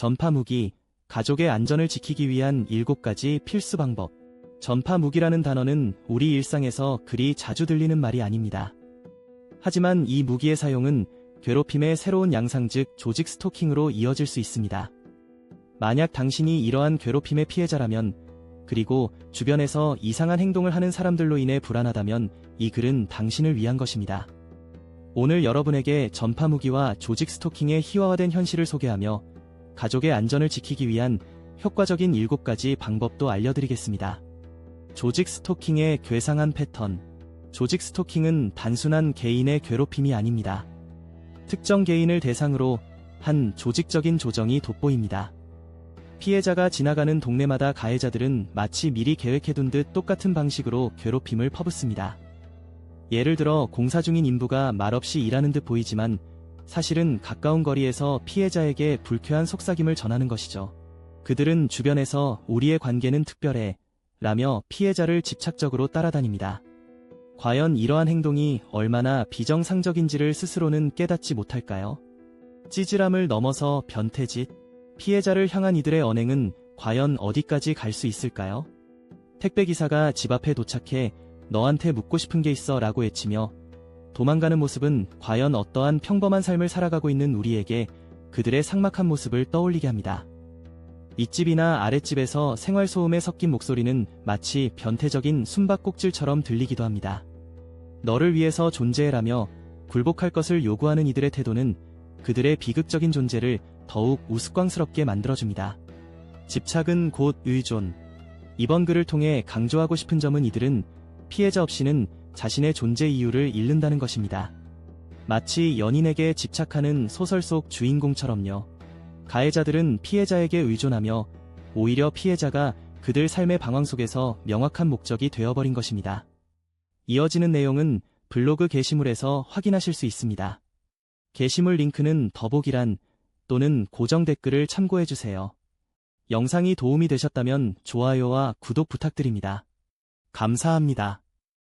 전파 무기, 가족의 안전을 지키기 위한 7가지 필수 방법. 전파 무기라는 단어는 우리 일상에서 그리 자주 들리는 말이 아닙니다. 하지만 이 무기의 사용은 괴롭힘의 새로운 양상 즉 조직 스토킹으로 이어질 수 있습니다. 만약 당신이 이러한 괴롭힘의 피해자라면 그리고 주변에서 이상한 행동을 하는 사람들로 인해 불안하다면 이 글은 당신을 위한 것입니다. 오늘 여러분에게 전파 무기와 조직 스토킹의 희화화된 현실을 소개하며 가족의 안전을 지키기 위한 효과적인 7가지 방법도 알려드리겠습니다. 조직 스토킹의 괴상한 패턴. 조직 스토킹은 단순한 개인의 괴롭힘이 아닙니다. 특정 개인을 대상으로 한 조직적인 조정이 돋보입니다. 피해자가 지나가는 동네마다 가해자들은 마치 미리 계획해둔 듯 똑같은 방식으로 괴롭힘을 퍼붓습니다. 예를 들어 공사 중인 인부가 말없이 일하는 듯 보이지만 사실은 가까운 거리에서 피해자에게 불쾌한 속삭임을 전하는 것이죠. 그들은 주변에서 우리의 관계는 특별해 라며 피해자를 집착적으로 따라다닙니다. 과연 이러한 행동이 얼마나 비정상적인지를 스스로는 깨닫지 못할까요? 찌질함을 넘어서 변태짓, 피해자를 향한 이들의 언행은 과연 어디까지 갈 수 있을까요? 택배기사가 집 앞에 도착해 너한테 묻고 싶은 게 있어 라고 외치며 도망가는 모습은 과연 어떠한 평범한 삶을 살아가고 있는 우리에게 그들의 삭막한 모습을 떠올리게 합니다. 윗집이나 아랫집에서 생활소음에 섞인 목소리는 마치 변태적인 숨바꼭질처럼 들리기도 합니다. 너를 위해서 존재해라며 굴복할 것을 요구하는 이들의 태도는 그들의 비극적인 존재를 더욱 우스꽝스럽게 만들어줍니다. 집착은 곧 의존. 이번 글을 통해 강조하고 싶은 점은 이들은 피해자 없이는 자신의 존재 이유를 잃는다는 것입니다. 마치 연인에게 집착하는 소설 속 주인공처럼요. 가해자들은 피해자에게 의존하며 오히려 피해자가 그들 삶의 방황 속에서 명확한 목적이 되어버린 것입니다. 이어지는 내용은 블로그 게시물에서 확인하실 수 있습니다. 게시물 링크는 더보기란 또는 고정 댓글을 참고해주세요. 영상이 도움이 되셨다면 좋아요와 구독 부탁드립니다. 감사합니다.